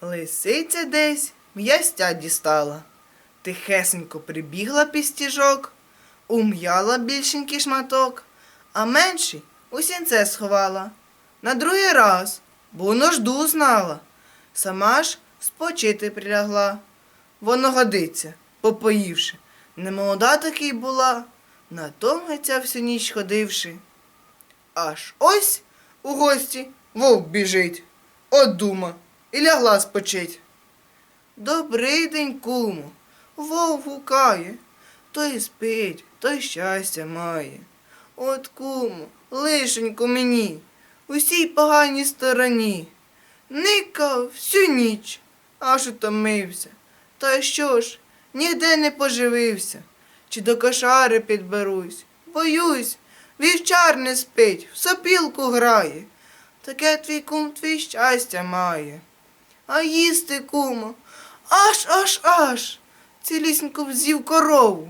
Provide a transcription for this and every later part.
Лисиця десь м'ястя дістала, тихесенько прибігла під стіжок, ум'яла більшенький шматок, а менший у сінце сховала. На другий раз, бо нужду знала, сама ж спочити прилягла. Воно годиться, попоївши, немолода таки й була, на том всю ніч ходивши. Аж ось у гості вовк біжить, от дума, і лягла спочить. Добрий день, куму, вовк гукає, той спить, той щастя має. От куму, лишенько мені, усій поганій стороні. Никав всю ніч, аж утомився. Та що ж, ніде не поживився, чи до кошари підберусь. Боюсь, вівчар не спить, в сопілку грає. Таке твій кум твій щастя має. А їсти, кумо, аж аж аж, цілісінько взів корову.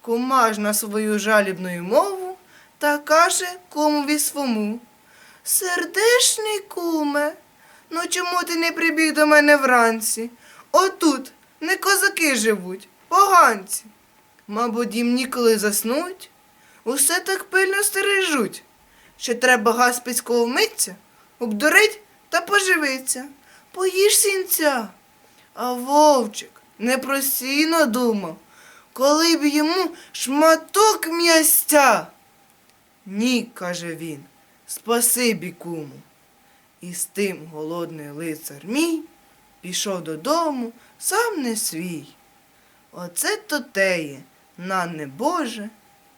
Кума ж на свою жалібну мову та каже кумові свому. Сердешний куме, ну чому ти не прибіг до мене вранці? Отут не козаки живуть, поганці. Мабуть, їм ніколи заснуть, усе так пильно стережуть, що треба гаспицького вмиться, обдурить та поживиться. Поїж сінця. А вовчик непростійно думав, коли б йому шматок м'ястя. Ні, каже він, спасибі куму. І з тим голодний лицар мій пішов додому сам не свій. Оце то теє, на небоже,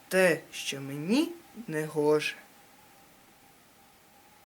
те, що мені не гоже.